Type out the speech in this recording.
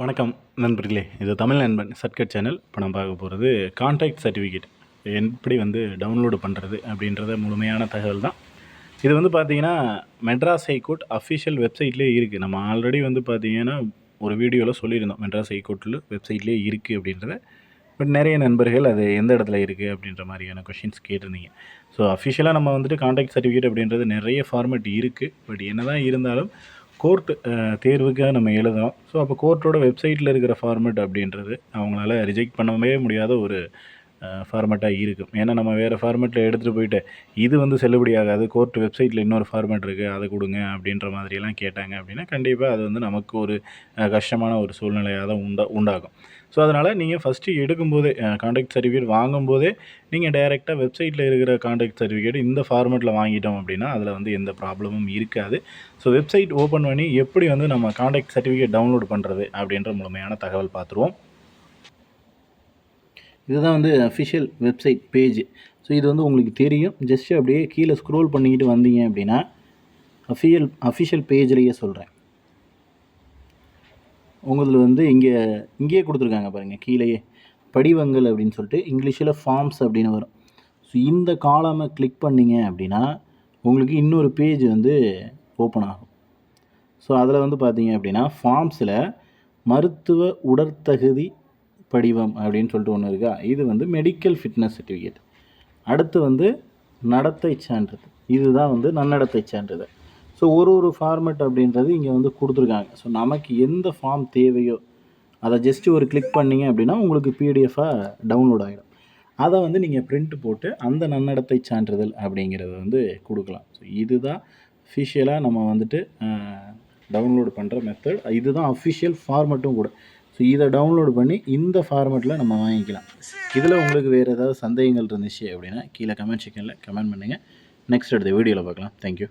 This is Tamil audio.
வணக்கம் நண்பர்களே. இது தமிழ் நண்பன் சர்க்கட் சேனல் இப்போ நம்ம பார்க்க போகிறது கான்டாக்ட் சர்டிஃபிகேட் எப்படி வந்து டவுன்லோடு பண்ணுறது அப்படின்றத முழுமையான தகவல் தான். இது வந்து பார்த்தீங்கன்னா மெட்ராஸ் ஹைகோர்ட் அஃபிஷியல் வெப்சைட்லேயே இருக்குது நம்ம ஆல்ரெடி வந்து பார்த்தீங்கன்னா ஒரு வீடியோவில் சொல்லியிருந்தோம். மெட்ராஸ் ஹைகோர்ட்டில் வெப்சைட்லேயே இருக்குது அப்படின்றத. பட் நிறைய நண்பர்கள் அது எந்த இடத்துல இருக்குது அப்படின்ற மாதிரியான கொஷின்ஸ் கேட்டிருந்தீங்க. ஸோ அஃபிஷியலாக நம்ம வந்துட்டு கான்டாக்ட் சர்டிஃபிகேட் அப்படின்றது நிறைய ஃபார்மேட் இருக்குது பட் என்ன தான் இருந்தாலும் கோர்ட்டு தேர்வுக்காக நம்ம எழுதுறோம் ஸோ அப்போ கோர்ட்டோட வெப்சைட்டில் இருக்கிற ஃபார்மேட் அப்படின்றது அவங்களால ரிஜெக்ட் பண்ணவே முடியாத ஒரு ஃபார்மேட்டாக இருக்கும். ஏன்னா நம்ம வேறு ஃபார்மேட்டில் எடுத்துகிட்டு போயிட்டு இது வந்து செல்லுபடி ஆகாது கோர்ட் வெப்சைட்டில் இன்னொரு ஃபார்மேட் இருக்குது அதை கொடுங்க அப்படின்ற மாதிரியெல்லாம் கேட்டாங்க அப்படின்னா கண்டிப்பாக அது வந்து நமக்கு ஒரு கஷ்டமான ஒரு சூழ்நிலையாக தான் உண்டா உண்டாகும். ஸோ அதனால் நீங்கள் ஃபஸ்ட்டு எடுக்கும்போதே கான்டாக்ட் சர்டிஃபிகேட் வாங்கும்போதே நீங்கள் டைரெக்டாக வெப்சைட்டில் இருக்கிற கான்டாக்ட் சர்டிஃபிகேட் இந்த ஃபார்மேட்டில் வாங்கிட்டோம் அப்படின்னா அதில் வந்து எந்த ப்ராப்ளமும் இருக்காது. ஸோ வெப்சைட் ஓப்பன் பண்ணி எப்படி வந்து நம்ம கான்டாக்ட் சர்டிஃபிகேட் டவுன்லோட் பண்ணுறது அப்படின்ற முழுமையான தகவல் பார்த்துருவோம். இதுதான் வந்து அஃபிஷியல் வெப்சைட் பேஜ் ஸோ இது வந்து உங்களுக்கு தெரியும். ஜஸ்ட் அப்படியே கீழே ஸ்க்ரோல் பண்ணிக்கிட்டு வந்தீங்க அப்படின்னா அஃபிஷியல் அஃபிஷியல் பேஜ்லேயே சொல்கிறேன் உங்களது வந்து இங்கே இங்கேயே கொடுத்துருக்காங்க பாருங்கள் கீழேயே. படிவங்கள் அப்படின்னு சொல்லிட்டு இங்கிலீஷில் ஃபார்ம்ஸ் அப்படின்னு வரும். ஸோ இந்த காலமை கிளிக் பண்ணீங்க அப்படின்னா உங்களுக்கு இன்னொரு பேஜ் வந்து ஓப்பன் ஆகும். ஸோ அதில் வந்து பார்த்தீங்க அப்படின்னா ஃபார்ம்ஸில் மருத்துவ உடற்தகுதி படிவம் அப்படின்னு சொல்லிட்டு ஒன்று இருக்கா? இது வந்து மெடிக்கல் ஃபிட்னஸ் சர்டிஃபிகேட் அடுத்து வந்து நடத்தை சான்றிதழ். இதுதான் வந்து நன்னடத்தை சான்றிதழ். ஸோ ஒரு ஒரு ஃபார்மேட் அப்படின்றது இங்கே வந்து கொடுத்துருக்காங்க. ஸோ நமக்கு எந்த ஃபார்ம் தேவையோ அதை ஜஸ்ட்டு ஒரு கிளிக் பண்ணீங்க அப்படின்னா உங்களுக்கு பிடிஎஃபாக டவுன்லோட் ஆகிடும் அதை வந்து நீங்கள் பிரிண்ட் போட்டு அந்த நன்னடத்தை சான்றிதழ் அப்படிங்கிறத வந்து கொடுக்கலாம். ஸோ இதுதான் அஃபிஷியலாக நம்ம வந்துட்டு டவுன்லோட் பண்ணுற மெத்தட் இதுதான் அஃபிஷியல் ஃபார்மெட்டும் கூட. ஸோ இதை டவுன்லோட் பண்ணி இந்த ஃபார்மேட்டில் நம்ம வாங்கிக்கலாம். இதில் உங்களுக்கு வேறு ஏதாவது சந்தேகங்கள் இருந்துச்சு அப்படின்னா கீழே கமெண்ட் செக்ஷனில் கமெண்ட் பண்ணுங்கள் நெக்ஸ்ட் அடுத்த வீடியோவில் பார்க்கலாம். தேங்க்யூ